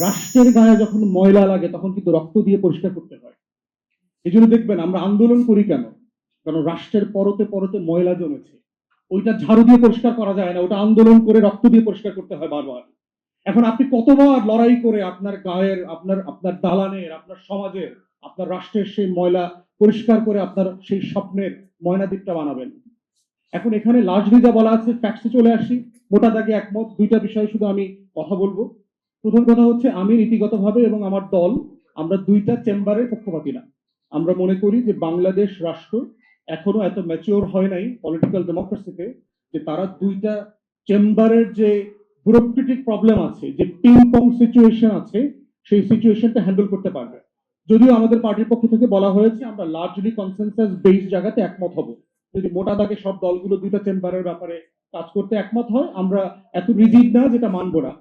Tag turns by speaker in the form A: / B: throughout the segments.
A: রাষ্ট্রের গায়ে যখন ময়লা লাগে, তখন কিন্তু রক্ত দিয়ে পরিষ্কার করতে হয়। এই জন্য দেখবেন আমরা আন্দোলন করি কেন? কারণ রাষ্ট্রের পরতে পরতে ময়লা জমেছে। ওইটা ঝাড়ু দিয়ে পরিষ্কার করা যায় না, ওটা আন্দোলন করে রক্ত দিয়ে পরিষ্কার করতে হয় বারবার। এখন আপনি কতবার লড়াই করে আপনার গায়ের, আপনার আপনার দালানের, আপনার সমাজের, আপনার রাষ্ট্রের সেই ময়লা পরিষ্কার করে আপনার সেই স্বপ্নের ময়নাদ্বীপটা বানাবেন? এখন এখানে যা বলা আছে ফ্যাক্টসে চলে আসি। মোটা দাগে একমত, দুইটা বিষয় শুধু আমি কথা বলব। প্রথম কথা হচ্ছে আমি নীতিগতভাবে এবং আমার দল, আমরা দুইটা চেম্বারের পক্ষপাতী না। আমরা মনে করি যে বাংলাদেশ রাষ্ট্র এখনও এত ম্যাচিওর হয় নাই পলিটিক্যাল ডেমোক্রেসিতে যে তারা দুইটা চেম্বারের যে ব্যুরোক্রেটিক প্রবলেম আছে, যে পিং পং সিচুয়েশন আছে, সেই সিচুয়েশনটা হ্যান্ডেল করতে পারবে। যদিও আমাদের পার্টির পক্ষ থেকে বলা হয়েছে আমরা লার্জলি কনসেনসাস বেস জায়গাতে একমত হব। যদি মোটা দাগে সব দলগুলো দুইটা চেম্বারের ব্যাপারে কাজ করতে একমত হয়, আমরা এত রিজিড না যেটা মানবো না।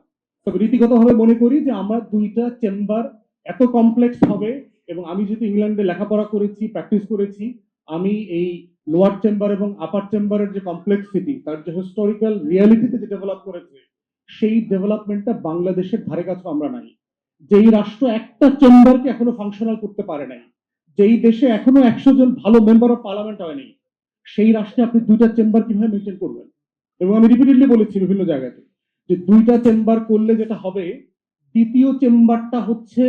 A: তবে রীতিগতভাবে মনে করি যে আমরা দুইটা চেম্বার এত কমপ্লেক্স হবে এবং আমি যেহেতু ইংল্যান্ডে লেখাপড়া করেছি প্র্যাকটিস করেছি, আমি এই লোয়ার চেম্বার এবং আপার চেম্বারের যে কমপ্লেক্সিটি তার যে হিস্টোরিক্যাল রিয়ালিটিতে যে ডেভেলপ করেছে, সেই ডেভেলপমেন্টটা বাংলাদেশের ধারে কাছে আমরা নাই। যেই রাষ্ট্র একটা চেম্বারকে এখনও ফাংশনাল করতে পারে নাই, যেই দেশে এখনও একশো জন ভালো মেম্বার অফ পার্লামেন্ট হয়নি, সেই রাষ্ট্রে আপনি দুইটা চেম্বার কীভাবে মেনটেন করবেন? এবং আমি রিপিটেডলি বলেছি বিভিন্ন জায়গাতে যে দুইটা চেম্বার করলে যেটা হবে, দ্বিতীয় চেম্বারটা হচ্ছে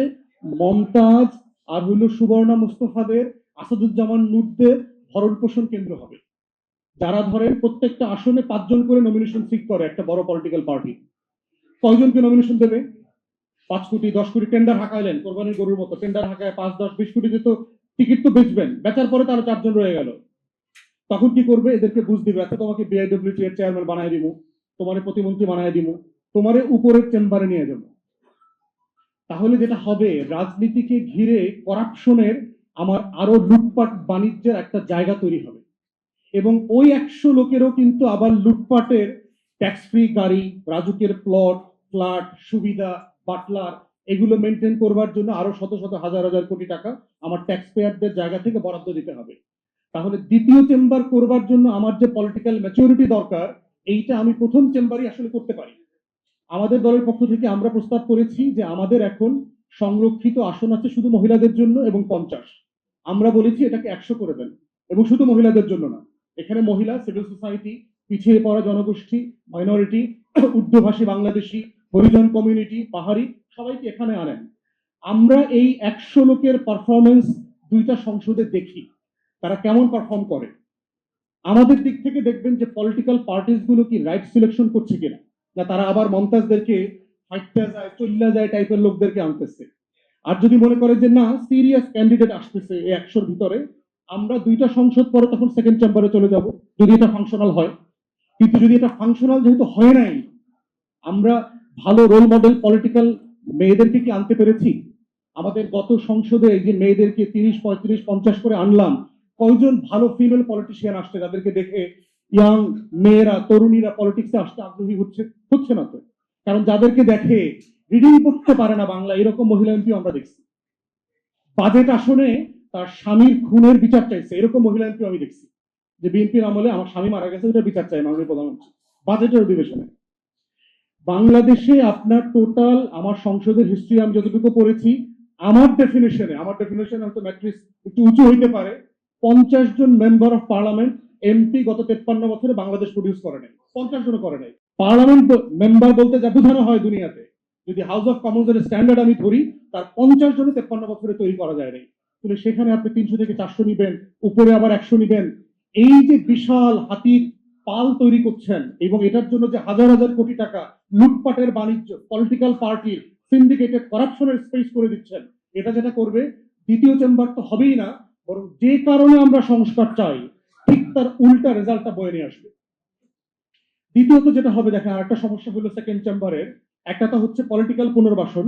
A: মমতাজ আর হইল সুবর্ণা মুস্তফাদের, আসাদুজ্জামান নুরদের ভরণ পোষণ কেন্দ্র হবে। যারা ধরেন প্রত্যেকটা আসনে পাঁচজন করে নমিনেশন সিক করে একটা বড় পলিটিক্যাল পার্টি কয়জনকে নমিনেশন দেবে? পাঁচ কোটি, দশ কোটি টেন্ডার হাঁকাইলেন, কোরবানির গরুর মতো টেন্ডার হাঁকায় পাঁচ, দশ, বিশ কোটিতে তো টিকিট তো বেচবেন, বেচার পরে তারা চারজন রয়ে গেল। তখন কি করবে? এদেরকে বুঝ দিবে আচ্ছা তোমাকে বিআইডব্লিউটি এর চেয়ারম্যান বানায় দিব। তোমারে প্রতিমন্ত্রী বানায় দিব, তোমারে উপরের চেম্বারে নিয়ে যাব। তাহলে যেটা হবে, রাজনীতিকে ঘিরে করাপশনের আমার আরও লুটপাট বাণিজ্যের একটা জায়গা তৈরি হবে। এবং ওই একশো লোকেরও কিন্তু আবার লুটপাটের ট্যাক্স ফ্রি গাড়ি, রাজুকের প্লট ফ্ল্যাট সুবিধা বাটলার এগুলো মেনটেন করবার জন্য আরও শত শত হাজার হাজার কোটি টাকা আমার ট্যাক্স পেয়ারদের জায়গা থেকে বরাদ্দ দিতে হবে। তাহলে দ্বিতীয় চেম্বার করবার জন্য আমার যে পলিটিক্যাল ম্যাচুরিটি দরকার এইটা আমি প্রথম চেম্বারই আসলে করতে পারি। আমাদের দলের পক্ষ থেকে আমরা প্রস্তাব করেছি যে আমাদের এখন সংরক্ষিত আসন আছে শুধু মহিলাদের জন্য এবং পঞ্চাশ। আমরা বলেছি এটাকে একশো করে দেন। এবং শুধু মহিলাদের জন্য না, এখানে মহিলা সিভিল সোসাইটি পিছিয়ে পড়া জনগোষ্ঠী মাইনরিটি উর্দুভাষী বাংলাদেশি, হরিজন কমিউনিটি পাহাড়ি, সবাইকে এখানে আনেন। আমরা এই একশো লোকের পারফরমেন্স দুইটা সংসদে দেখি, তারা কেমন পারফর্ম করে। আমাদের দিক থেকে দেখবেন যে পলিটিক্যাল পার্টিসগুলো কি রাইট সিলেকশন করছে কিনা? না, তারা আবার মমতাজদেরকে ফাইটটা যায়, চল্লা যায় টাইপের লোকদেরকে আনতেছে। আর যদি মনে করে যে না সিরিয়াস ক্যান্ডিডেট আসতেছে এই একশোর ভিতরে, আমরা দুইটা সংসদ পরে তখন সেকেন্ড চেম্বারে চলে যাব, যদি এটা ফাংশনাল হয়। কিন্তু যদি এটা ফাংশনাল যেহেতু হয় নাই, আমরা ভালো রোল মডেল পলিটিক্যাল মেয়েদেরকে কি আনতে পেরেছি? আমাদের গত সংসদে যে মেয়েদেরকে তিরিশ, পঁয়ত্রিশ, পঞ্চাশ করে আনলাম কয়জন ভালো ফিমেল পলিটিশিয়ান আসছে যাদেরকে দেখে ইয়াং মেয়েরা, তরুণীরা পলিটিক্সে আসতে আগ্রহী হচ্ছে হচ্ছে না তো? কারণ যাদেরকে দেখে রিডিং করতে পারে না বাংলা, এরকম মহিলা এমপি আমরা দেখছি। বাজেট আসনে তার স্বামীর খুনের বিচার চাইছে, এরকম মহিলা এমপি আমি দেখছি। যে বিএনপির আমলে আমার স্বামী মারা গেছে ওটা বিচার চাই মাননীয় প্রধানমন্ত্রী। বাজেটের অধিবেশনে। বাংলাদেশে আপনার টোটাল আমার সংসদের হিস্ট্রি আমি যতটুকু পড়েছি, আমার ডেফিনেশনে আমার ডেফিনেশন হয়তো ম্যাট্রিক্স একটু উঁচু হইতে পারে পঞ্চাশ জন মেম্বার অফ পার্লামেন্ট এমপি গত তেপ্পান্ন বছরে বাংলাদেশ প্রডিউস করে নাই। পঞ্চাশ জন করে নাই। পার্লামেন্ট মেম্বার বলতে যা বোঝানো হয় দুনিয়াতে, যদি হাউস অফ কমন্সের স্ট্যান্ডার্ড আমি ধরি, তার পঞ্চাশ জনে তেপ্পান্ন বছরে তৈরি করা যায় নাই। কিন্তু সেখানে আপনি তিনশো থেকে চারশো নিবেন, উপরে আবার একশো নিবেন। এই যে বিশাল হাতির পাল তৈরি করছেন, এবং এটার জন্য যে হাজার হাজার কোটি টাকা লুটপাটের বাণিজ্য পলিটিক্যাল পার্টির সিন্ডিকেটেড করাপশনের স্পেস করে দিচ্ছেন, এটা যেটা করবে, দ্বিতীয় চেম্বার তো হবেই না। বরং যে কারণে আমরা সংস্কার চাই, ঠিক তার উল্টা রেজাল্টটা বয়ে নিয়ে আসবে। দ্বিতীয়ত যেটা হবে, দেখেন আরেকটা সমস্যা হলো সেকেন্ড চেম্বারের একটা তো হচ্ছে পলিটিক্যাল পুনর্বাসন।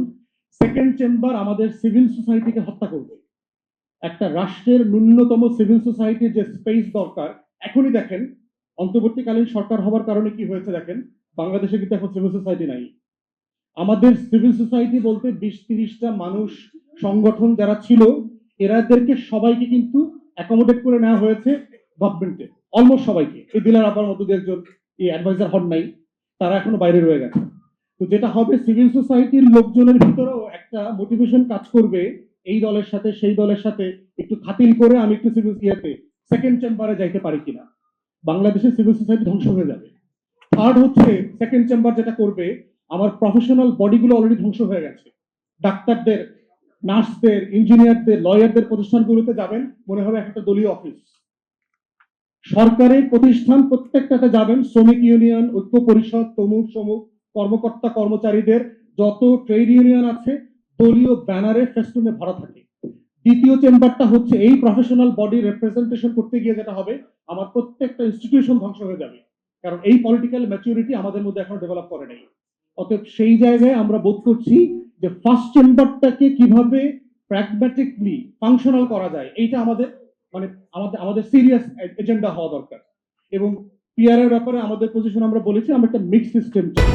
A: সেকেন্ড চেম্বার আমাদের সিভিল সোসাইটিকে হত্যা করবে। একটা রাষ্ট্রের ন্যূনতম সিভিল সোসাইটির যে স্পেস দরকার, এখনই দেখেন, অন্তর্বর্তীকালীন সরকার হওয়ার কারণে কি হয়েছে দেখেন, বাংলাদেশে কিন্তু এখন সিভিল সোসাইটি নাই। আমাদের সিভিল সোসাইটি বলতে বিশ তিরিশটা মানুষ, সংগঠন যারা ছিল এরাদেরকে সবাইকে কিন্তু অ্যাকোমোডেট করে নেওয়া হয়েছে গভর্নমেন্টে অলমোস্ট সবাইকে। এই দিলার আবার মতো একজন এই অ্যাডভাইজার হন নাই, তারা এখনও বাইরে রয়ে গেছে। তো যেটা হবে সিভিল সোসাইটির লোকজনের ভিতরেও একটা মোটিভেশন কাজ করবে, এই দলের সাথে, সেই দলের সাথে একটু খাতিল করে আমি একটু সিভিল ইয়েতে সেকেন্ড চেম্বারে যাইতে পারি কিনা। বাংলাদেশের সিভিল সোসাইটি ধ্বংস হয়ে যাবে। থার্ড হচ্ছে সেকেন্ড চেম্বার যেটা করবে, আমার প্রফেশনাল বডিগুলো অলরেডি ধ্বংস হয়ে গেছে। ডাক্তারদের নার্সদের, ইঞ্জিনিয়ারদের, লয়ারদের প্রতিষ্ঠানগুলোতে যাবেন, মনে হবে একটা দলীয় অফিস। সরকারি প্রতিষ্ঠান প্রত্যেকটাতে যাবেন, শ্রমিক ইউনিয়ন, ঐক্য পরিষদ তমুক সমুক কর্মকর্তা কর্মচারীদের যত ট্রেড ইউনিয়ন আছে, দলীয় ব্যানারে ফেস্টুনে ভরা থাকে। দ্বিতীয় চেম্বারটা হচ্ছে এই প্রফেশনাল বডি রিপ্রেজেন্টেশন করতে গিয়ে যেটা হবে, আমার প্রত্যেকটা ইনস্টিটিউশন ধ্বংস হয়ে যাবে। কারণ এই পলিটিক্যাল ম্যাচুরিটি আমাদের মধ্যে এখনও ডেভেলপ করে নেই। অতএব সেই জায়গায় আমরা বোধ করছি যে ফার্স্ট চেম্বারটাকে কীভাবে প্র্যাগম্যাটিকলি ফাংশনাল করা যায়, এইটা আমাদের মানে আমাদের আমাদের সিরিয়াস এজেন্ডা হওয়া দরকার। এবং পিআরের ব্যাপারে আমাদের পজিশন আমরা বলেছি, আমরা একটা মিক্স সিস্টেম চাই।